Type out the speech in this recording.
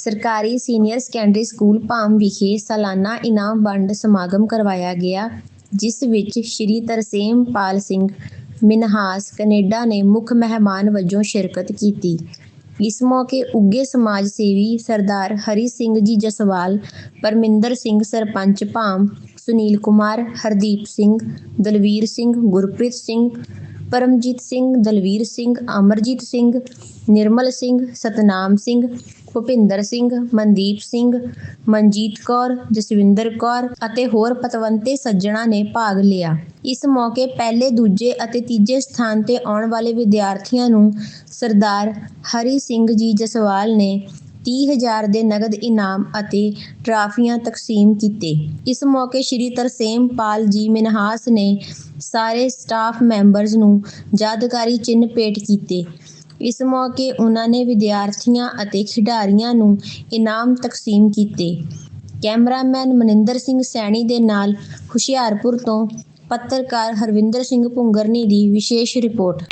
ਸਰਕਾਰੀ senior secondary school Bham ਵਿਖੇ ਸਾਲਾਨਾ ਇਨਾਮ ਵੰਡ ਸਮਾਗਮ ਕਰਵਾਇਆ ਗਿਆ, ਜਿਸ ਵਿੱਚ ਸ਼੍ਰੀ ਤਰਸੇਮ ਪਾਲ ਸਿੰਘ ਮਿਨਹਾਸ ਕੈਨੇਡਾ ਨੇ ਮੁੱਖ ਮਹਿਮਾਨ ਵਜੋਂ ਸ਼ਿਰਕਤ ਕੀਤੀ। ਇਸ ਮੌਕੇ ਉੱਘੇ ਸਮਾਜ ਸੇਵੀ ਸਰਦਾਰ ਹਰੀ ਸਿੰਘ ਜੀ ਜਸਵਾਲ, ਪਰਮਿੰਦਰ ਸਿੰਘ ਸਰਪੰਚ ਭਾਮ, ਸੁਨੀਲ ਕੁਮਾਰ, ਹਰਦੀਪ ਸਿੰਘ, ਦਲਵੀਰ ਸਿੰਘ, ਗੁਰਪ੍ਰੀਤ ਸਿੰਘ ਪਰਮਜੀਤ ਸਿੰਘ, ਦਲਵੀਰ ਸਿੰਘ, ਅਮਰਜੀਤ ਸਿੰਘ, ਨਿਰਮਲ ਸਿੰਘ, ਸਤਨਾਮ ਸਿੰਘ, ਭੁਪਿੰਦਰ ਸਿੰਘ, ਮਨਦੀਪ ਸਿੰਘ, ਮਨਜੀਤ ਕੌਰ, ਜਸਵਿੰਦਰ ਕੌਰ ਅਤੇ ਹੋਰ ਪਤਵੰਤੇ ਸੱਜਣਾ ਨੇ ਭਾਗ ਲਿਆ। ਇਸ ਮੌਕੇ ਪਹਿਲੇ, ਦੂਜੇ ਅਤੇ ਤੀਜੇ ਸਥਾਨ ਤੇ ਆਉਣ ਵਾਲੇ ਵਿਦਿਆਰਥੀਆਂ ਨੂੰ ਸਰਦਾਰ ਹਰੀ ਸਿੰਘ ਜੀ ਜਸਵਾਲ ਨੇ 30000 ਦੇ ਨਗਦ ਇਨਾਮ ਅਤੇ ਟਰਾਫੀਆਂ ਤਕਸੀਮ ਕੀਤੇ। ਇਸ ਮੌਕੇ ਸ਼੍ਰੀ ਤਰਸੇਮ ਪਾਲ ਜੀ ਮਿਨਹਾਸ ਨੇ ਸਾਰੇ ਸਟਾਫ ਮੈਂਬਰਸ ਨੂੰ ਯਾਦਗਾਰੀ ਚਿੰਨ੍ਹ ਭੇਟ ਕੀਤੇ। ਇਸ ਮੌਕੇ ਉਹਨਾਂ ਨੇ ਵਿਦਿਆਰਥੀਆਂ ਅਤੇ ਖਿਡਾਰੀਆਂ ਨੂੰ ਇਨਾਮ ਤਕਸੀਮ ਕੀਤੇ। ਕੈਮਰਾਮੈਨ ਮਨਿੰਦਰ ਸਿੰਘ ਸੈਣੀ ਦੇ ਨਾਲ ਹੁਸ਼ਿਆਰਪੁਰ ਤੋਂ ਪੱਤਰਕਾਰ ਹਰਵਿੰਦਰ ਸਿੰਘ ਭੁੰਗਰਨੀ ਦੀ ਵਿਸ਼ੇਸ਼ ਰਿਪੋਰਟ।